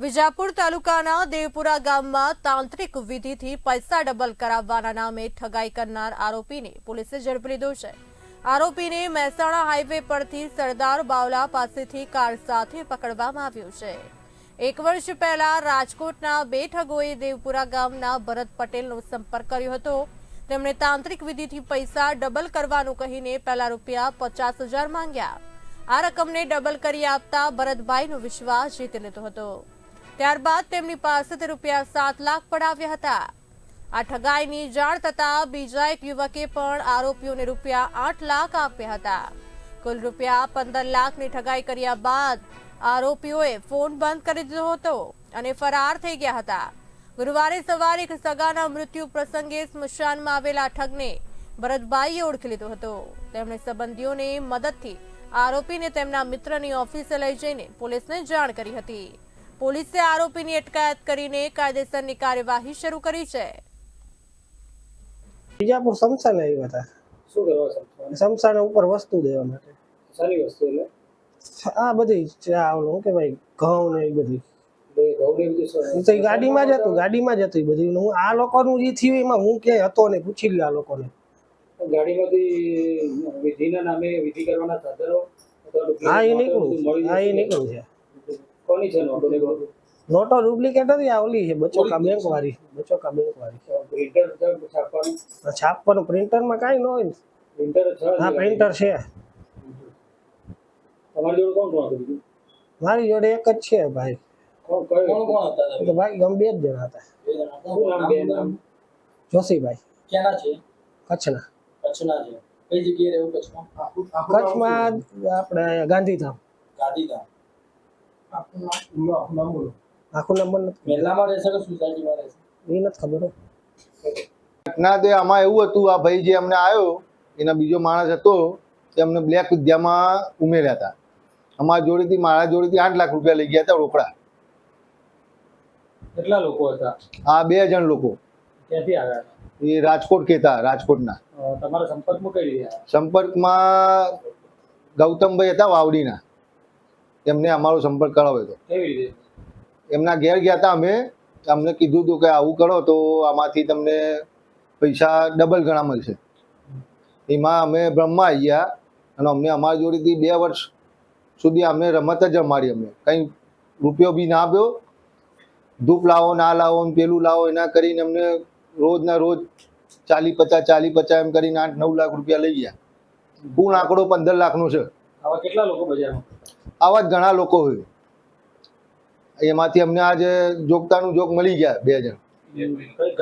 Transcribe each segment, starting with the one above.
વિજાપુર તાલુકાના દેવપુરા ગામમાં તાંત્રિક વિધિથી પૈસા ડબલ કરાવવાના નામે ઠગાઈ કરનાર આરોપીને પોલીસે ઝડપી લીધો છે. આરોપીને મહેસાણા હાઈવે પરથી સરદાર બાવલા પાસેથી કાર સાથે પકડવામાં આવ્યો છે. એક વર્ષ પહેલા રાજકોટના બે ઠગોએ દેવપુરા ગામના ભરત પટેલનો સંપર્ક કર્યો હતો. તેમણે તાંત્રિક વિધિથી પૈસા ડબલ કરવાનું કહીને પહેલા રૂપિયા પચાસ હજાર માંગ્યા. આ રકમને ડબલ કરી આપતા ભરતભાઈનો વિશ્વાસ જીતી લીધો હતો. ત્યારબાદ તેમની પાસેથી રૂપિયા સાત લાખ પડાવ્યા હતા. આ ઠગાઈની જાણ થતા બીજા એક યુવકે પણ આરોપીઓને રૂપિયા આઠ લાખ આપ્યા હતા. કુલ રૂપિયા પંદર લાખની ઠગાઈ કર્યા બાદ આરોપીઓએ ફોન બંધ કરી દીધો હતો અને ફરાર થઈ ગયા હતા. ગુરુવારે સવારે એક સગાના મૃત્યુ પ્રસંગે સ્મશાનમાં આવેલા ઠગને ભરતભાઈએ ઓળખી લીધો હતો. તેમણે સંબંધીઓને મદદથી આરોપીને તેમના મિત્રની ઓફિસે લઈ જઈને પોલીસને જાણ કરી હતી. પોલીસે આરોપીની અટકાયત કરીને કાયદેસરની કાર્યવાહી શરૂ કરી છે. બીજાપુર સમસાને આવ્યા હતા. શું કરવા સમસાને ઉપર વસ્તુ દેવા માટે. સારી વસ્તુ એટલે? આ બધી ચા ઓલું શું કહેવાય ઘઉં ને એ બધી. ગાડીમાં જ હતું ગાડીમાં જ હતું બધું. હું આ લોકોનું જે થયું એમાં હું ક્યાંય હતો ને પૂછી લ્યો આ લોકોને. ગાડીમાંથી વિધિના નામે વિધિ કરવાના સાધનો હા એ નીકળું હા એ. નીકળું છે. કોની છે નોટો ને બધું? નોટો ડુપ્લિકેટ હતી આ ઓલી છે બચોકા બેંક વાળી. બચોકા બેંક વાળી. પ્રિન્ટર છાપવાનું આ છાપવાનું પ્રિન્ટરમાં કાંઈ ન હોય. ને પ્રિન્ટર છે હા પ્રિન્ટર છે. તમારી જોડે કોણ કોણ હતું? બીજું મારી જોડે એક જ છે ભાઈ. કોણ કયું? કોણ કોણ હતા એ તો ભાઈ ગમે બે જ જણા હતા. શું નામ બે નામ જોશીભાઈ. ક્યાંના છે? કચ્છના. કચ્છના છે. કઈ જગ્યાએ રહેવું કચ્છમાં? કચ્છમાં આપણે ગાંધીધામ. ગાંધીધામ. આખું નંબર નથી. મેલામાં રહેશે કે સોસાયટીમાં રહેશે? એ નથી ખબર હો. ના તે આમાં એવું હતું આ ભાઈ જે અમને આવ્યો એના બીજો માણસ હતો તે અમને બ્લેક વિદ્યામાં ઉમેર્યા હતા. અમારા જોડેથી મારા જોડેથી આઠ લાખ રૂપિયા લઈ ગયા હતા રોકડા. કેટલા લોકો હતા? આ બે જણ લોકો. ક્યાંથી આવ્યા એ રાજકોટ કહેતા રાજકોટના. અ, તમારા સંપર્કમાં કઈ સંપર્કમાં ગૌતમભાઈ હતા વાવડીના. એમને અમારો સંપર્ક કરાવ્યો હતો. એમના ઘેર ગયા હતા અમે અમને કીધું હતું કે આવું કરો તો આમાંથી તમને પૈસા ડબલ ગણા મળશે. એમાં અમે બ્રહ્મા ગયા અને અમને અમારી જોડેથી બે વર્ષ સુધી અમને રમત જ રમાડી અમને. કંઈ રૂપિયો બી ના આપ્યો. ધૂપ લાવો ના લાવો પેલું લાવો એના કરીને અમને રોજના રોજ ચાલી પચાસ ચાલી પચાસ એમ કરીને આઠ નવ લાખ રૂપિયા લઈ ગયા. કુલ આંકડો પંદર લાખનો છે. આવા કેટલા લોકો બજારમાં? આવા જ ઘણા લોકો હોય. એમાંથી અમને આજે જોગતાનું જોગ મળી ગયા બે જણ. કઈ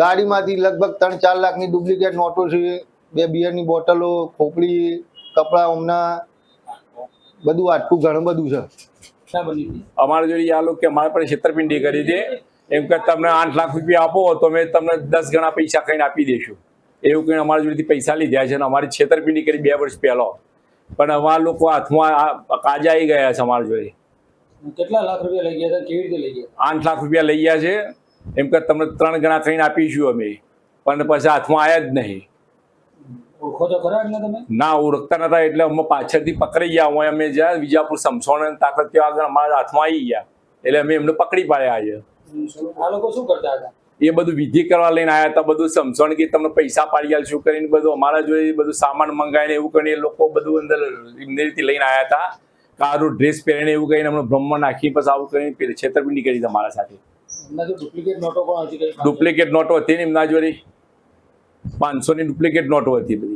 ગાડીમાંથી લગભગ ત્રણ ચાર લાખની ડુપ્લિકેટ નોટો છે. બે બિયરની બોટલો, ખોપડી, કપડાં હમણાં બધું આટલું ઘણું બધું છે. અમારે અમારા જોડે આ લોકો કે પણ પર છેતરપિંડી કરી દે. એમ કે તમને આઠ લાખ રૂપિયા આપો, તો અમે તમને દસ ગણા પૈસા કહીને આપી દઈશું એવું કહીને અમારા જોડેથી પૈસા લીધા છે અને અમારી છેતરપિંડી કરી બે વર્ષ પહેલો. પણ અમારા લોકો હાથમાં આ કાજા આવી ગયા છે અમારા જોડે. કેટલા લાખ રૂપિયા લઈ ગયા હતા? કેવી રીતે લઈ ગયા? આઠ લાખ રૂપિયા લઈ ગયા છે. એમ કે તમને ત્રણ ગણા કહીને આપીશું અમે. પણ પછી હાથમાં આવ્યા જ નહીં. ઓળખો તો ખરા એમને તમે? ના ઓળખતા નતા એટલે અમે પાછળથી પકડી ગયા. હોય અમે જ્યાં વિજાપુર સમસોણ તાકત ત્યાં આગળ અમારા હાથમાં આવી ગયા. એટલે અમે એમને પકડી પાડ્યા આજે આ લોકો શું કરતા હતા? એ બધું વિધિ કરવા લઈને આવ્યા હતા બધું સમજણ કે તમને પૈસા પાડી શું કરીને બધું અમારા જોડે બધું સામાન મંગાવીને એવું કરીને લોકો બધું અંદર એમની લઈને આવ્યા હતા. કારું ડ્રેસ પહેરીને એવું કરીને અમને બ્રહ્મ નાખી પછી આવું કરીને છેતરપિંડી કરી તમારા સાથે. ડુપ્લિકેટ નોટો હતી ને એમના જોડે. પાંચસોની ડુપ્લિકેટ નોટો હતી બધી.